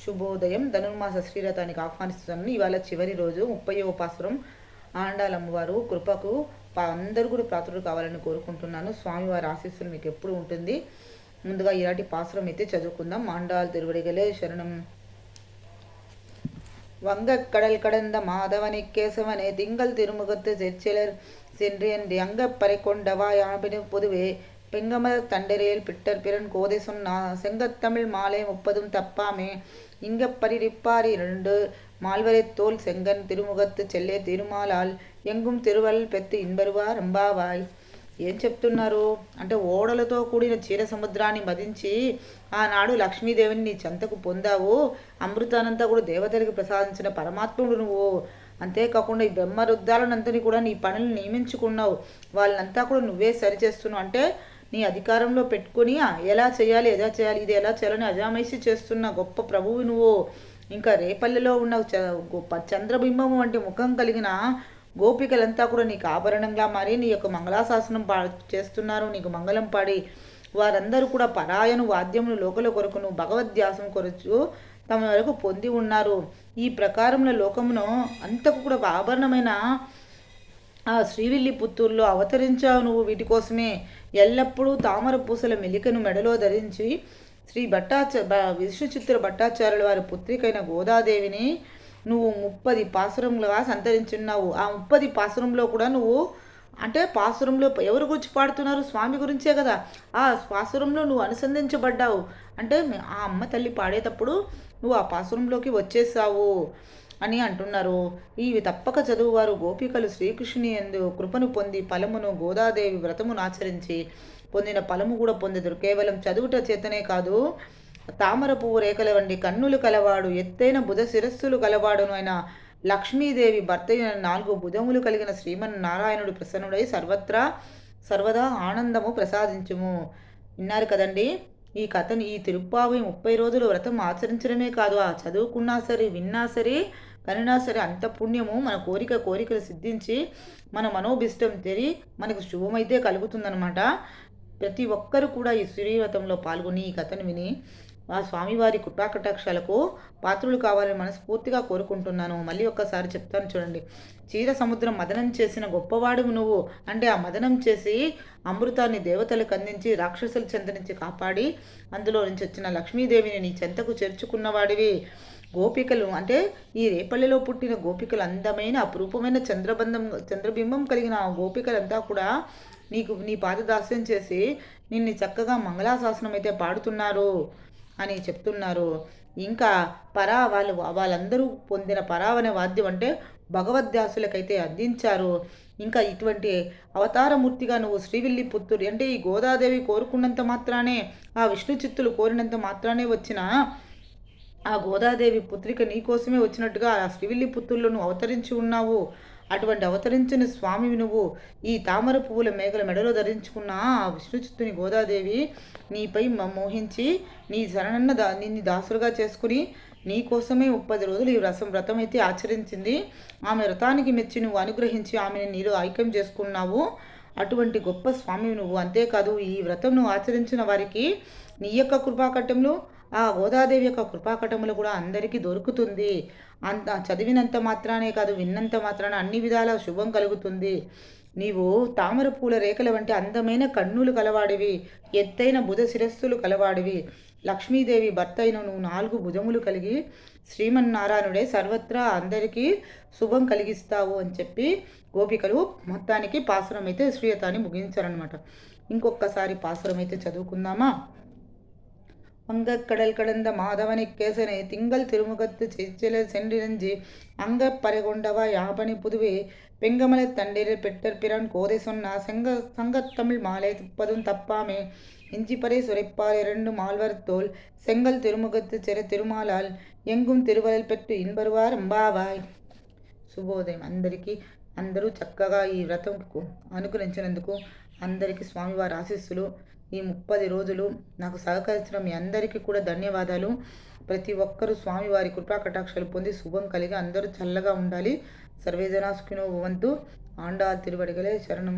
శుభోదయం ధనుర్మాస శ్రీరథానికి ఆహ్వానిస్తున్నాను ఇవాళ చివరి రోజు ముప్పైవ పాసురం ఆండాల అమ్మవారు కృపకు పా- అందరూ కూడా ప్రాతులు కావాలని కోరుకుంటున్నాను స్వామివారి ఆశీస్సులు మీకు ఎప్పుడు ఉంటుంది ముందుగా ఇలాంటి పాసురం అయితే చదువుకుందాం ఆండాల్ తిరువడిగలే శరణం வங்கக்கடல் கடந்த மாதவனை கேசவனே திங்கள் திருமுகத்து செச்சிலர் சென்றியன்றி அங்கப்பறை கொண்டவா யாபினு பொதுவே பெங்கமல தண்டரையில் பிட்டர் பிறன் கோதை சொன்னா செங்கத்தமிழ் மாலை முப்பதும் தப்பாமே இங்கப்பரிரிப்பார் இரண்டு மால்வரை தோல் செங்கன் திருமுகத்து செல்லே திருமாலால் ఎంగుం తిరువల్ పెత్తి ఇన్బరువా రంబావాయ్ ఏం చెప్తున్నారు అంటే ఓడలతో కూడిన క్షీర సముద్రాన్ని మదించి ఆనాడు లక్ష్మీదేవిని నీ చెంతకు పొందావు అమృతానంతా కూడా దేవతలకు ప్రసాదించిన పరమాత్ముడు నువ్వు అంతేకాకుండా ఈ బ్రహ్మరుద్దాలనంతని కూడా నీ పనులు నియమించుకున్నావు వాళ్ళంతా కూడా నువ్వే సరిచేస్తున్నావు అంటే నీ అధికారంలో పెట్టుకొని ఎలా చేయాలి ఎలా చేయాలి ఇది ఎలా చేయాలని అజామైషి చేస్తున్న గొప్ప ప్రభువు నువ్వు. ఇంకా రేపల్లెలో ఉన్న చ- గొప్ప చంద్రబింబం వంటి ముఖం కలిగిన గోపికలంతా కూడా నీకు ఆభరణంగా మారి నీ యొక్క మంగళాశాసనం పా చేస్తున్నారు నీకు మంగళం పాడి. వారందరూ కూడా పరాయను వాద్యమును లోకల కొరకును భగవద్ధ్యాసం కొరచు తమ వరకు పొంది ఉన్నారు. ఈ ప్రకారంలో లోకమును అంతకు కూడా ఆభరణమైన ఆ శ్రీవిల్లి పుత్తూరులో అవతరించావు నువ్వు వీటి కోసమే. ఎల్లప్పుడూ తామర పూసల మెలికను మెడలో ధరించి శ్రీ భట్టాచ బ- విష్ణుచిత్ర భట్టాచార్యుల వారి పుత్రికైన గోదాదేవిని నువ్వు ముప్పది పాసురములుగా సంతరించున్నావు. ఆ ముప్పది పాసురంలో కూడా నువ్వు అంటే పాసురంలో ఎవరి గురించి పాడుతున్నారు? స్వామి గురించే కదా. ఆ పాసురంలో నువ్వు అనుసంధించబడ్డావు. అంటే ఆ అమ్మ తల్లి పాడేటప్పుడు నువ్వు ఆ పాసురంలోకి వచ్చేసావు. అని అంటున్నారు. ఇవి తప్పక చదువువారు గోపికలు శ్రీకృష్ణుని ఎందు కృపను పొంది ఫలమును గోదాదేవి వ్రతమును ఆచరించి పొందిన ఫలము కూడా పొందెదరు. కేవలం చదువుట చేతనే కాదు తామర పువ్వు రేఖల వంటి కన్నులు కలవాడు ఎత్తైన బుధ శిరస్సులు కలవాడును అయిన లక్ష్మీదేవి భర్త నాలుగు భుజములు కలిగిన శ్రీమన్నారాయణుడు ప్రసన్నుడై సర్వత్రా సర్వదా ఆనందము ప్రసాదించుము. విన్నారు కదండి? ఈ కథని ఈ తిరుప్పావి ముప్పై రోజులు వ్రతం ఆచరించడమే కాదు ఆ చదువుకున్నా సరే విన్నా సరే కనినా సరే అంత పుణ్యము మన కోరిక కోరికలు సిద్ధించి మన మనోభిష్టం తెరి మనకు శుభమైతే కలుగుతుందనమాట ప్రతి ఒక్కరు కూడా ఈ శ్రీవ్రతంలో పాల్గొని ఈ కథను విని ఆ స్వామివారి కృపాకటాక్షాలకు పాత్రులు కావాలని మనస్ఫూర్తిగా కోరుకుంటున్నాను. మళ్ళీ ఒక్కసారి చెప్తాను చూడండి. చీర సముద్రం మదనం చేసిన గొప్పవాడు నువ్వు అంటే ఆ మదనం చేసి అమృతాన్ని దేవతలకు అందించి రాక్షసుల చెంత నుంచి కాపాడి అందులో నుంచి వచ్చిన లక్ష్మీదేవిని నీ చెంతకు చేర్చుకున్నవాడివి. గోపికలు అంటే ఈ రేపల్లెలో పుట్టిన గోపికలు అందమైన అపురూపమైన చంద్రబంధం చంద్రబింబం కలిగిన ఆ గోపికలంతా కూడా నీకు నీ పాదదాస్యం చేసి నిన్ను చక్కగా మంగళాశాసనం అయితే పాడుతున్నారు అని చెప్తున్నారు. ఇంకా పరా వాళ్ళు వాళ్ళందరూ పొందిన పరావన వాద్యం అంటే భగవద్దాసులకైతే అందించారు. ఇంకా ఇటువంటి అవతారమూర్తిగా నువ్వు శ్రీవిల్లి పుత్తూరు అంటే ఈ గోదాదేవి కోరుకున్నంత మాత్రానే ఆ విష్ణు చిత్తులు కోరినంత మాత్రానే వచ్చిన ఆ గోదాదేవి పుత్రిక నీ కోసమే వచ్చినట్టుగా ఆ శ్రీవిల్లి పుత్తూరులో నువ్వు అవతరించి ఉన్నావు. అటువంటి అవతరించిన స్వామివి నువ్వు ఈ తామర పువ్వుల మేకల మెడలో ధరించుకున్న ఆ విష్ణుచిత్తుని గోదాదేవి నీపై మోహించి నీ శరణన్న దా నిన్ను దాసులుగా చేసుకుని నీ కోసమే ముప్పది రోజులు ఈ రసం వ్రతం అయితే ఆచరించింది. ఆమె వ్రతానికి మెచ్చి నువ్వు అనుగ్రహించి ఆమెను నీలో ఐక్యం చేసుకున్నావు. అటువంటి గొప్ప స్వామి నువ్వు. అంతేకాదు ఈ వ్రతం నువ్వు ఆచరించిన వారికి నీ యొక్క కృపాకటంలో ఆ గోదాదేవి యొక్క కృపాకటములు కూడా అందరికీ దొరుకుతుంది. అంత చదివినంత మాత్రానే కాదు విన్నంత మాత్రాన అన్ని విధాల శుభం కలుగుతుంది. నీవు తామర పూల రేఖల వంటి అందమైన కన్నులు కలవాడివి. ఎత్తైన బుధ శిరస్సులు కలవాడివి. లక్ష్మీదేవి భర్త అయిన నువ్వు నాలుగు భుజములు కలిగి శ్రీమన్నారాయణుడే సర్వత్రా అందరికీ శుభం కలిగిస్తావు అని చెప్పి గోపికలు మొత్తానికి పాసురం అయితే శ్రీయతాన్ని ముగించారనమాట ఇంకొకసారి పాసురం అయితే చదువుకుందామా வங்கக்கடல் கடந்த மாதவனை கேசனை திங்கள் திருமுகத்து செச்சில சென்றிரஞ்சி அங்க பறைகொண்டவா யாபனி புதுவே பெங்கமல தண்டிரில் பெட்டர் பிரான் கோதை சொன்னா செங்க சங்கத்தமிழ் மாலை துப்பதும் தப்பாமே இஞ்சி பறை சுரைப்பால் இரண்டு மால்வர் தோல் செங்கல் திருமுகத்து చెర తిరుమాలాల్ ఎంగుం తిరువలల్ పెట్టు ఇన్బరువార్ అంబావాయ్ శుభోదయం అందరికీ అందరూ చక్కగా ఈ వ్రతంకు అనుగ్రహించినందుకు అందరికీ స్వామివారి ఆశీస్సులు ఈ ముప్పది రోజులు నాకు సహకరించిన మీ అందరికీ కూడా ధన్యవాదాలు ప్రతి ఒక్కరూ స్వామివారి కృపా కటాక్షాలు పొంది శుభం కలిగి అందరూ చల్లగా ఉండాలి సర్వేజనా సుఖినో భవంతు ఆండాల్ తిరువడిగలే శరణం